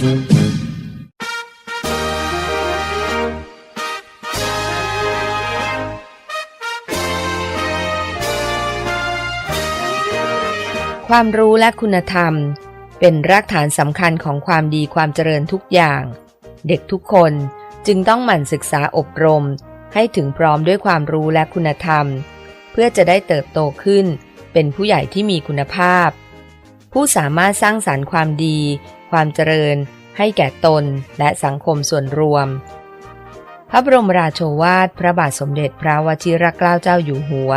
ความรู้และคุณธรรม เป็นรากฐานสำคัญของความดีความเจริญทุกอย่าง เด็กทุกคนจึงต้องหมั่นศึกษาอบรม ให้ถึงพร้อมด้วยความรู้และคุณธรรม เพื่อจะได้เติบโตขึ้น เป็นผู้ใหญ่ที่มีคุณภาพ ผู้สามารถสร้างสารรค์ความดี ความเจริญ ให้แก่ตนและสังคมส่วนรวม พระบรมราโชวาทพระบาทสมเด็จพระวชิรเกล้าเจ้าอยู่หัว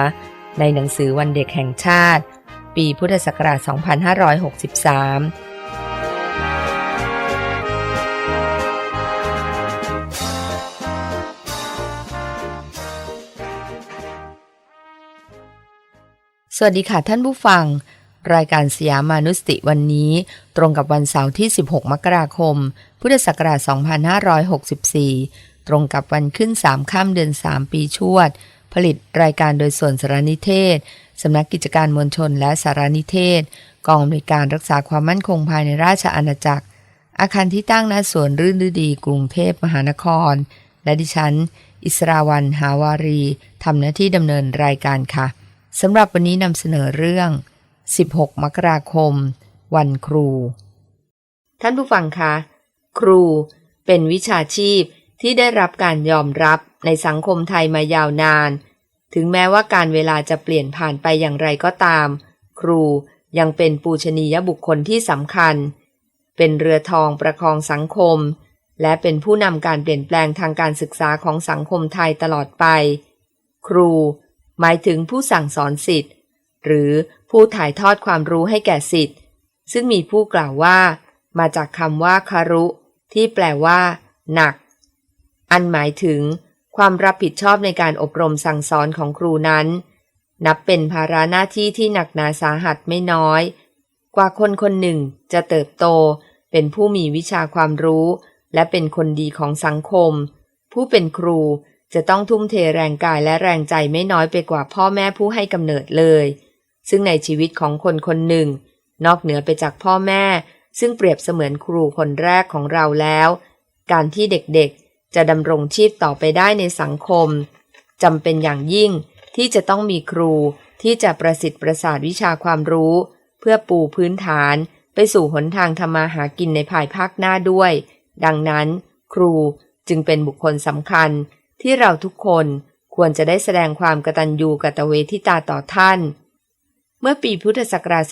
ในหนังสือวันเด็กแห่งชาติ ปีพุทธศักราช 2563สวัสดีค่ะท่านผู้ฟัง รายการสยามานุสติวันนี้ตรงกับวันเสาร์ที่ 16 มกราคม พุทธศักราช 2564 ตรงกับวันขึ้น 3 ข้ามเดือน 3 ปีชวด ผลิตรายการโดยส่วนสารนิเทศ สำนักกิจการมวลชนและสารนิเทศ กองอำนวยการรักษาความมั่นคงภายในราชอาณาจักร อาคารที่ตั้งณสวนรื่นฤดี กรุงเทพมหานคร และดิฉัน อิสราวันหาวารีทำหน้าที่ดำเนินรายการค่ะสำหรับวันนี้นำเสนอเรื่อง 16 มกราคม วันครู ท่านผู้ฟังคะ ครูเป็นวิชาชีพที่ได้รับการยอมรับในสังคมไทยมายาวนาน ถึงแม้ว่าการเวลาจะเปลี่ยนผ่านไปอย่างไรก็ตาม ครูยังเป็นปูชนียบุคคลที่สำคัญ เป็นเรือทองประคองสังคม และเป็นผู้นำการเปลี่ยนแปลงทางการศึกษาของสังคมไทยตลอดไป ครู หมายถึงผู้สั่งสอนสิทธิ์ หรือผู้ถ่ายทอดความรู้ให้แก่สิทธิ์ ซึ่งมีผู้กล่าวว่า มาจากคำว่าคารุ ที่แปลว่า หนัก อันหมายถึง ความรับผิดชอบในการอบรมสั่งสอนของครูนั้น นับเป็นภาระหน้าที่ที่หนักหนาสาหัสไม่น้อย กว่าคนคนหนึ่งจะเติบโต เป็นผู้มีวิชาความรู้ และเป็นคนดีของสังคม ผู้เป็นครูจะต้องทุ่มเทแรงกายและแรงใจไม่น้อยไปกว่าพ่อแม่ผู้ให้กำเนิดเลย ซึ่งในชีวิตของคนคนหนึ่ง นอกเหนือไปจากพ่อแม่ ซึ่งเปรียบเสมือนครูคนแรกของเราแล้ว การที่เด็กๆ จะดำรงชีพต่อไปได้ในสังคมจำเป็นอย่างยิ่งที่จะต้องมีครูที่จะประสิทธิ์ประสาทวิชาความรู้ เพื่อปูพื้นฐานไปสู่หนทางทำมาหากินในภายภาคหน้าด้วย ดังนั้น ครูจึงเป็นบุคคลสำคัญที่เราทุกคนควรจะได้แสดงความกตัญญูกตเวทิตาต่อท่าน เมื่อปีพุทธศักราช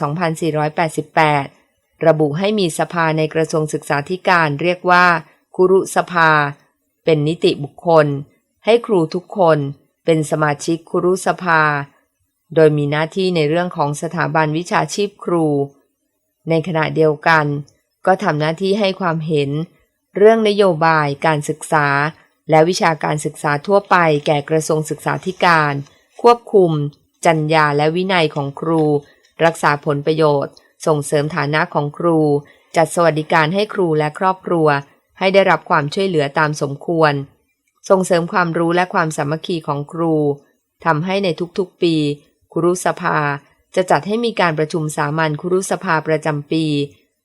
2488 ระบุให้มีสภาในกระทรวงศึกษาธิการเรียกว่า คุรุสภา เป็นนิติบุคคล ให้ครูทุกคนเป็นสมาชิกคุรุสภา โดยมีหน้าที่ในเรื่องของสถาบันวิชาชีพครู ในขณะเดียวกัน ก็ทำหน้าที่ให้ความเห็น เรื่องนโยบายการศึกษา และวิชาการศึกษาทั่วไปแก่กระทรวงศึกษาธิการ ควบคุม จัญญาและวินัยของครู รักษาผลประโยชน์ ส่งเสริมฐานะของครู จัดสวัสดิการให้ครูและครอบครัว ให้ได้รับความช่วยเหลือตามสมควร ส่งเสริมความรู้และความสามัคคีของครูทำให้ในทุกๆปี ครุสภาจะจัดให้มีการประชุมสามัญครุสภาประจำปี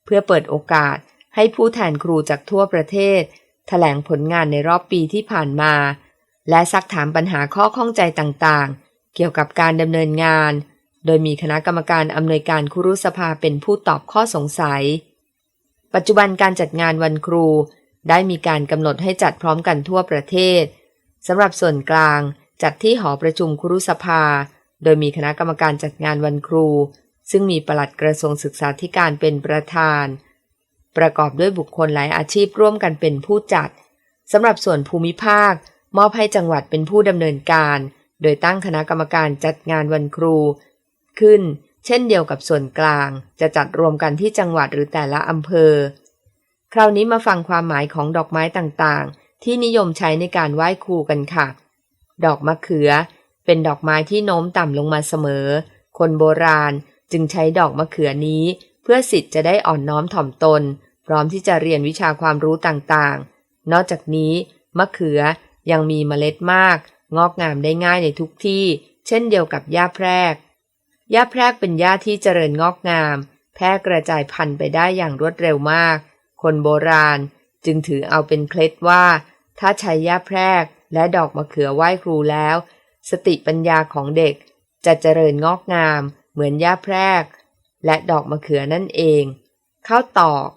เพื่อเปิดโอกาสให้ผู้แทนครูจากทั่วประเทศแถลงผลงานในรอบปีที่ผ่านมา และซักถามปัญหาข้อข้องใจต่างๆ เกี่ยวกับการดำเนินงาน โดยมีคณะกรรมการอำนวยการครุสภาเป็นผู้ตอบข้อสงสัย ปัจจุบันการจัดงานวันครู ได้มีการกำหนดให้จัดพร้อมกันทั่วประเทศสำหรับส่วนกลางจัดที่หอประชุมครุสภา โดยมีคณะกรรมการจัดงานวันครู ซึ่งมีปลัดกระทรวงศึกษาธิการเป็นประธาน ประกอบด้วยบุคคลหลายอาชีพร่วมกันเป็นผู้จัดสำหรับส่วนภูมิภาค มอบให้จังหวัดเป็นผู้ดำเนินการ โดยตั้งคณะกรรมการจัดงานวันครู ขึ้น เช่นเดียวกับส่วนกลาง จะจัดรวมกันที่จังหวัดหรือแต่ละอำเภอ คราวนี้มาฟังความหมายของดอกไม้ต่างๆ ที่นิยมใช้ในการไหว้ครูกันค่ะ ดอกมะเขือ เป็นดอกไม้ที่โน้มต่ำลงมาเสมอ คนโบราณจึงใช้ดอกมะเขือนี้ เพื่อสิทธิ์จะได้อ่อนน้อมถ่อมตน พร้อมที่จะเรียนวิชาความรู้ต่างๆ นอกจากนี้มะเขือยังมีเมล็ดมาก งอกงามได้ง่ายในทุกที่ เช่นเดียวกับหญ้าแพรก หญ้าแพรกเป็นหญ้าที่เจริญงอกงาม แพร่กระจายพันธุ์ไปได้อย่างรวดเร็วมาก คนโบราณจึงถือเอาเป็นเคล็ดว่า ถ้าใช้ย่าแพรกและดอกมะเขือไหว้ครูแล้ว สติปัญญาของเด็กจะเจริญงอกงาม เหมือนย่าแพรก และดอกมะเขือนั่นเองข้าวตอก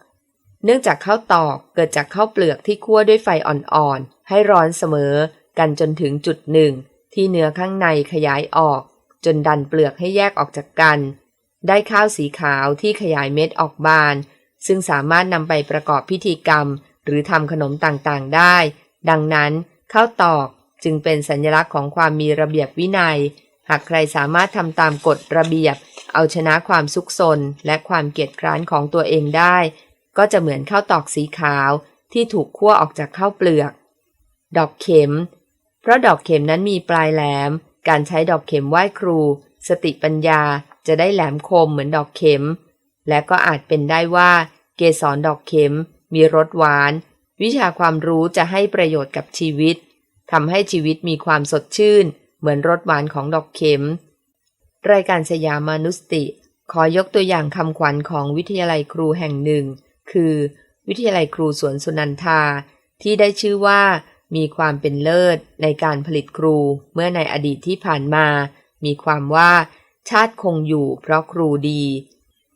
เนื่องจากข้าวตอกเกิดจากข้าวเปลือกที่คั่วด้วยไฟอ่อนๆ ให้ร้อนเสมอ กันจนถึงจุดหนึ่ง ที่เนื้อข้างในขยายออก จนดันเปลือกให้แยกออกจากกัน ได้ข้าวสีขาวที่ขยายเม็ดออกบาน ซึ่งสามารถนำไปประกอบพิธีกรรม หรือทำขนมต่างๆได้ ดังนั้นข้าวตอกจึงเป็นสัญลักษณ์ของความมีระเบียบวินัย หากใครสามารถทำตามกฎระเบียบ เอาชนะความซุกซนและความเกียจคร้านของตัวเองได้ ก็จะเหมือนข้าวตอกสีขาวที่ถูกคั่วออกจากข้าวเปลือก ดอกเข็ม เพราะดอกเข็มนั้นมีปลายแหลม การใช้ดอกเข็มไหว้ครู สติปัญญาจะได้แหลมคมเหมือนดอกเข็ม และก็อาจเป็นได้ว่า เกสรดอกเข็ม มีรสหวาน วิชาความรู้จะให้ประโยชน์กับชีวิตทำให้ชีวิตมีความสดชื่น เหมือนรสหวานของดอกเข็ม รายการสยามานุสติ ขอยกตัวอย่างคำขวัญของวิทยาลัยครูแห่งหนึ่ง คือ วิทยาลัยครูสวนสุนันทาที่ได้ชื่อว่า มีความเป็นเลิศในการผลิตครูเมื่อในอดีตที่ผ่านมา มีความว่าชาติคงอยู่เพราะครูดี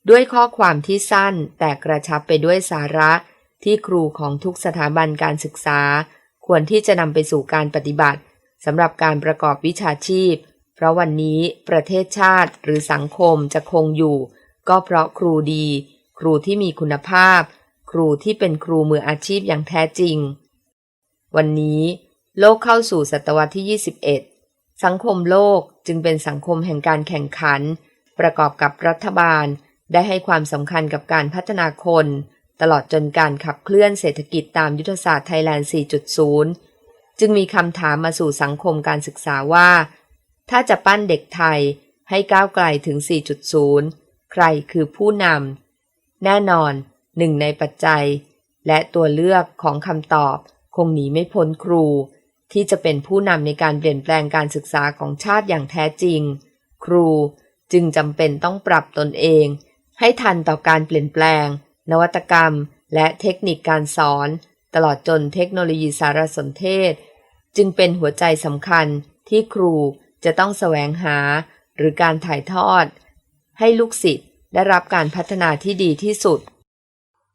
ด้วยข้อความที่สั้นแต่กระชับไปด้วยสาระที่ครูของทุกสถาบันการศึกษา ควรที่จะนำไปสู่การปฏิบัติสำหรับการประกอบวิชาชีพ เพราะวันนี้ประเทศชาติหรือสังคมจะคงอยู่ ก็เพราะครูดี ครูที่มีคุณภาพ ครูที่เป็นครูมืออาชีพอย่างแท้จริง วันนี้โลกเข้าสู่ศตวรรษที่ 21 สังคมโลกจึงเป็นสังคมแห่งการแข่งขัน ประกอบกับรัฐบาล ได้ให้ความสำคัญกับการพัฒนาคน ตลอดจนการขับเคลื่อนเศรษฐกิจตามยุทธศาสตร์ไทยแลนด์ 4.0 จึงมีคำถามมาสู่สังคมการศึกษาว่า ถ้าจะปั้นเด็กไทยให้ก้าวไกลถึง 4.0 ใครคือผู้นำแน่นอนหนึ่งในปัจจัย และตัวเลือกของคำตอบ คงหนีไม่พ้นครู ที่จะเป็นผู้นำในการเปลี่ยนแปลงการศึกษาของชาติอย่างแท้จริง ครูจึงจำเป็นต้องปรับตนเอง ให้ทันต่อการเปลี่ยนแปลง นวัตกรรม และเทคนิคการสอน ตลอดจนเทคโนโลยีสารสนเทศ จึงเป็นหัวใจสำคัญที่ครูจะต้องแสวงหาหรือการถ่ายทอด ให้ลูกศิษย์ได้รับการพัฒนาที่ดีที่สุด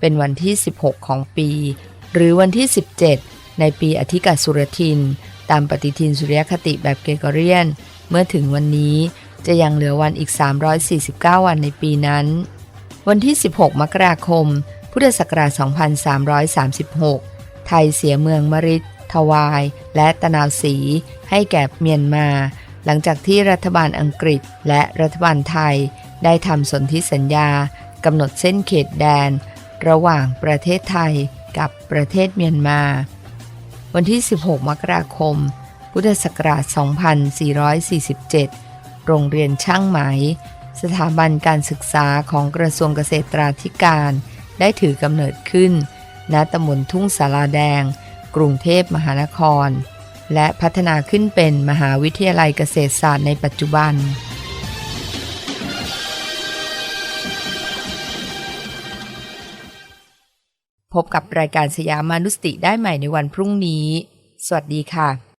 เป็นวันที่ 16 ของปี หรือวันที่ 17 ในปีอธิกาสุรทิน ตามปฏิทินสุริยคติแบบเกรกอเรียน เมื่อถึงวันนี้จะยังเหลือวันอีก 349 วันในปีนั้น วันที่ 16 มกราคม พุทธศักราช 2336 ไทยเสียเมืองมริดทวาย และตะนาวสี ให้แก่เมียนมา หลังจากที่รัฐบาลอังกฤษและรัฐบาลไทย ได้ทำสนธิสัญญากำหนดเส้นเขตแดน ระหว่างประเทศไทยกับประเทศเมียนมา วันที่ 16 มกราคม พุทธศักราช 2447 โรงเรียนช่างไหม สถาบันการศึกษาของกระทรวงเกษตราธิการ ได้ถือกำเนิดขึ้น ณตำบลทุ่งสาราแดง กรุงเทพมหานคร และพัฒนาขึ้นเป็นมหาวิทยาลัยเกษตรศาสตร์ในปัจจุบัน พบกับรายการสยามานุสติได้ใหม่ในวันพรุ่งนี้ สวัสดีค่ะ